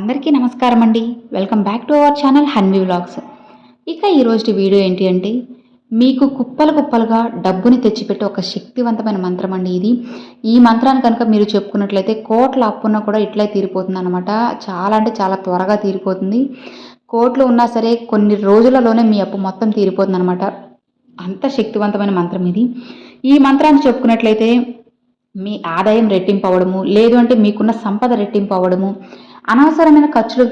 అందరికీ నమస్కారం అండి welcome back to our channel Hanvi vlogs ఇక ఈరోజు వీడియో ఏంటి అంటే మీకు కుప్పలు కుప్పలుగా డబ్బుని తెచ్చిపెట్టే ఒక శక్తివంతమైన మంత్రం అండి ఇది. ఈ మంత్రాన్ని కనుక మీరు చెప్పుకున్నట్లయితే కోట్ల అప్పున్న కూడా ఇట్లే తీరిపోతుంది అనమాట చాలా అంటే చాలా త్వరగా తీరిపోతుంది. కోట్లు ఉన్నా సరే కొన్ని రోజులలోనే మీ అప్పు మొత్తం తీరిపోతుంది అనమాట అంత శక్తివంతమైన మంత్రం ఇది. ఈ మంత్రాన్ని చెప్పుకున్నట్లయితే మీ ఆదాయం రెట్టింపు అవ్వడము లేదు అంటే మీకున్న సంపద రెట్టింపు అవ్వడము అనవసరమైన ఖర్చులు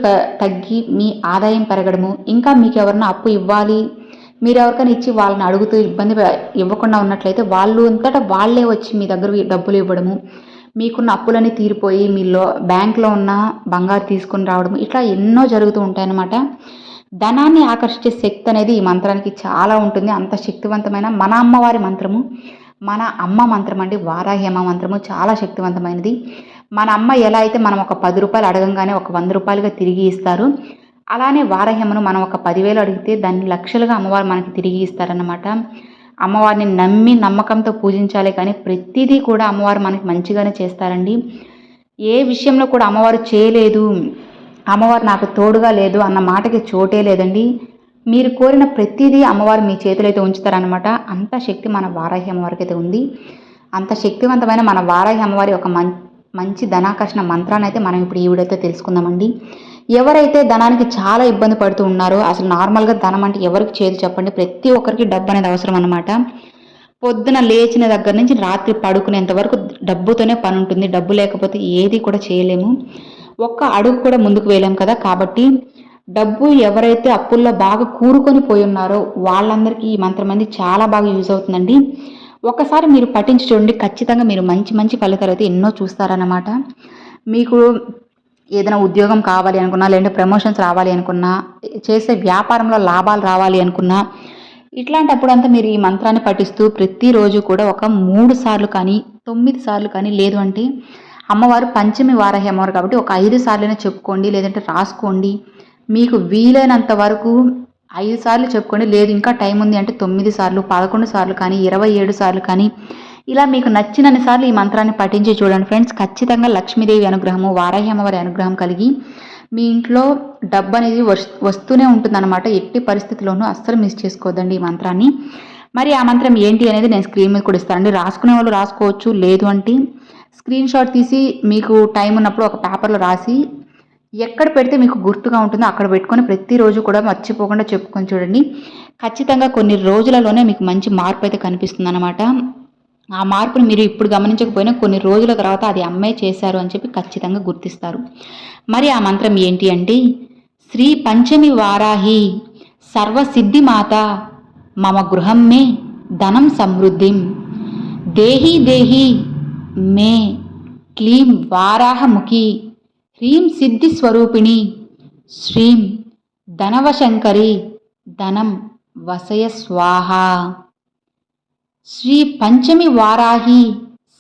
తగ్గి మీ ఆదాయం పెరగడము ఇంకా మీకు ఎవరైనా అప్పు ఇవ్వాలి మీరు ఎవరికైనా ఇచ్చి వాళ్ళని అడుగుతూ ఇబ్బంది ఇవ్వకుండా ఉన్నట్లయితే వాళ్ళు అంతటా వాళ్ళే వచ్చి మీ దగ్గర డబ్బులు ఇవ్వడము మీకున్న అప్పులన్నీ తీరిపోయి మీలో బ్యాంక్లో ఉన్న బంగారు తీసుకొని రావడం ఇట్లా ఎన్నో జరుగుతూ ఉంటాయన్నమాట. ధనాన్ని ఆకర్షించే శక్తి అనేది ఈ మంత్రానికి చాలా ఉంటుంది. అంత శక్తివంతమైన మన అమ్మవారి మంత్రము మన అమ్మ మంత్రం అండి వారాహేమ మంత్రము చాలా శక్తివంతమైనది. మన అమ్మ ఎలా అయితే మనం ఒక పది రూపాయలు అడగంగానే ఒక వంద రూపాయలుగా తిరిగి ఇస్తారు అలానే వారహ్యమును మనం ఒక పదివేలు అడిగితే దాన్ని లక్షలుగా అమ్మవారు మనకి తిరిగి ఇస్తారన్నమాట. అమ్మవారిని నమ్మి నమ్మకంతో పూజించాలి కానీ ప్రతిదీ కూడా అమ్మవారు మనకి మంచిగానే చేస్తారండి. ఏ విషయంలో కూడా అమ్మవారు చేయలేదు అమ్మవారు నాకు తోడుగా లేదు అన్న మాటకి చోటే లేదండి. మీరు కోరిన ప్రతిదీ అమ్మవారు మీ చేతిలో అయితే ఉంచుతారనమాట అంత శక్తి మన వారాహి అమ్మవారికి అయితే ఉంది. అంత శక్తివంతమైన మన వారాహి అమ్మవారి ఒక మం మంచి ధనాకర్షణ మంత్రాన్ని అయితే మనం ఇప్పుడు ఈ వీడియోతో తెలుసుకుందామండి. ఎవరైతే ధనానికి చాలా ఇబ్బంది పడుతూ ఉన్నారో అసలు నార్మల్గా ధనం అంటే ఎవరికి చేదు చెప్పండి. ప్రతి ఒక్కరికి డబ్బు అనేది అవసరం అనమాట పొద్దున లేచిన దగ్గర నుంచి రాత్రి పడుకునేంత వరకు డబ్బుతోనే పని ఉంటుంది డబ్బు లేకపోతే ఏది కూడా చేయలేము. ఒక్క అడుగు కూడా ముందుకు వేయలేము కదా. కాబట్టి డబ్బు ఎవరైతే అప్పుల్లో బాగా కూరుకొని పోయి ఉన్నారో వాళ్ళందరికీ ఈ మంత్రం అనేది చాలా బాగా యూజ్ అవుతుందండి. ఒకసారి మీరు పఠించి చూడండి ఖచ్చితంగా మీరు మంచి మంచి ఫలితాలు అయితే ఎన్నో చూస్తారన్నమాట. మీకు ఏదైనా ఉద్యోగం కావాలి అనుకున్నా లేదంటే ప్రమోషన్స్ రావాలి అనుకున్నా చేసే వ్యాపారంలో లాభాలు రావాలి అనుకున్నా ఇట్లాంటప్పుడు అంతా మీరు ఈ మంత్రాన్ని పఠిస్తూ ప్రతిరోజు కూడా ఒక మూడు సార్లు కానీ తొమ్మిది సార్లు కానీ లేదు అంటే అమ్మవారు పంచమి వారాహి అమ్మవారు కాబట్టి ఒక ఐదు సార్లైనా చెప్పుకోండి లేదంటే రాసుకోండి. మీకు వీలైనంత వరకు ఐదు సార్లు చెప్పుకోండి లేదు ఇంకా టైం ఉంది అంటే తొమ్మిది సార్లు పదకొండు సార్లు కానీ ఇరవై ఏడు సార్లు కానీ ఇలా మీకు నచ్చినన్ని సార్లు ఈ మంత్రాన్ని పఠించి చూడండి ఫ్రెండ్స్. ఖచ్చితంగా లక్ష్మీదేవి అనుగ్రహము వారాహి అమ్మవారి అనుగ్రహం కలిగి మీ ఇంట్లో డబ్బు అనేది వస్తూనే ఉంటుందన్నమాట. ఎట్టి పరిస్థితుల్లోనూ అస్సలు మిస్ చేసుకోవద్దండి ఈ మంత్రాన్ని. మరి ఆ మంత్రం ఏంటి అనేది నేను స్క్రీన్ మీద కూడా ఇస్తానండి. రాసుకునే వాళ్ళు రాసుకోవచ్చు లేదు అంటే స్క్రీన్ షాట్ తీసి మీకు టైం ఉన్నప్పుడు ఒక పేపర్లో రాసి ఎక్కడ పెడితే మీకు గుర్తుగా ఉంటుందో అక్కడ పెట్టుకొని ప్రతిరోజు కూడా మర్చిపోకుండా చెప్పుకొని చూడండి. ఖచ్చితంగా కొన్ని రోజులలోనే మీకు మంచి మార్పు అయితే కనిపిస్తుంది అనమాట ఆ మార్పును మీరు ఇప్పుడు గమనించకపోయినా కొన్ని రోజుల తర్వాత అది అమ్మాయి చేశారు అని చెప్పి ఖచ్చితంగా గుర్తిస్తారు. మరి ఆ మంత్రం ఏంటి అంటే శ్రీ పంచమి వారాహి సర్వసిద్ధి మాత మమ గృహం మే ధనం సమృద్ధిం దేహి దేహి మే క్లీం వారాహముఖి హ్రీం సిద్ధి స్వరూపిణి శ్రీం ధనవశంకరి ధనం వసయ స్వాహ. శ్రీ పంచమి వారాహి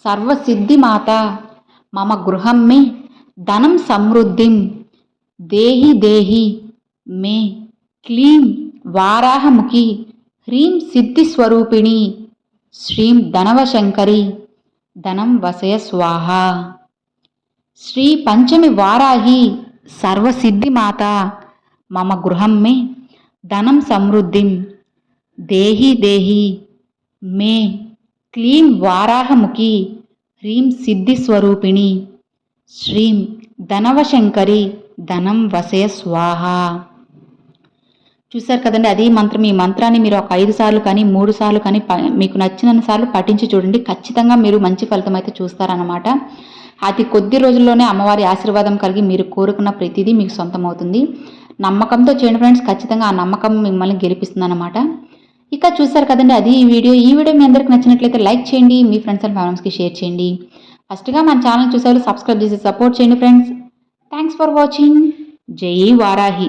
సర్వసిద్ధిమాత మమ గృహం మే ధనం సమృద్ధిం దేహి దేహి మే క్లీం వారాహముఖి హ్రీం సిద్ధిస్వరూపిణి శ్రీం ధనవశంకరి ధనం వసయ స్వాహ. శ్రీ పంచమి వారాహి సర్వసిద్ధిమాత మమ గృహం మే ధనం సమృద్ధిం. దేహి దేహి మే క్లీం వారాహముఖి హ్రీం సిద్ధిస్వరూపిణి శ్రీం ధనవశంకరి ధనం వసయ స్వాహ. చూశారు కదండి అదే మంత్రం. ఈ మంత్రాన్ని మీరు ఒక ఐదు సార్లు కానీ మూడు సార్లు కానీ మీకు నచ్చినన్ని సార్లు పఠించి చూడండి. ఖచ్చితంగా మీరు మంచి ఫలితం అయితే చూస్తారన్నమాట. అతి కొద్ది రోజుల్లోనే అమ్మవారి ఆశీర్వాదం కలిగి మీరు కోరుకున్న ప్రతిదీ మీకు సొంతం అవుతుంది నమ్మకంతో చేయండి ఫ్రెండ్స్ ఖచ్చితంగా ఆ నమ్మకం మిమ్మల్ని గెలిపిస్తుందన్నమాట. ఇక చూసారు కదండి అది ఈ వీడియో. ఈ వీడియో మీ అందరికి నచ్చినట్లయితే లైక్ చేయండి మీ ఫ్రెండ్స్ అండ్ ఫ్యామిలీస్కి షేర్ చేయండి. ఫస్ట్గా మన ఛానల్ చూసేవాళ్ళు సబ్స్క్రైబ్ చేసి సపోర్ట్ చేయండి ఫ్రెండ్స్. థ్యాంక్స్ ఫర్ వాచింగ్ జై వారాహి.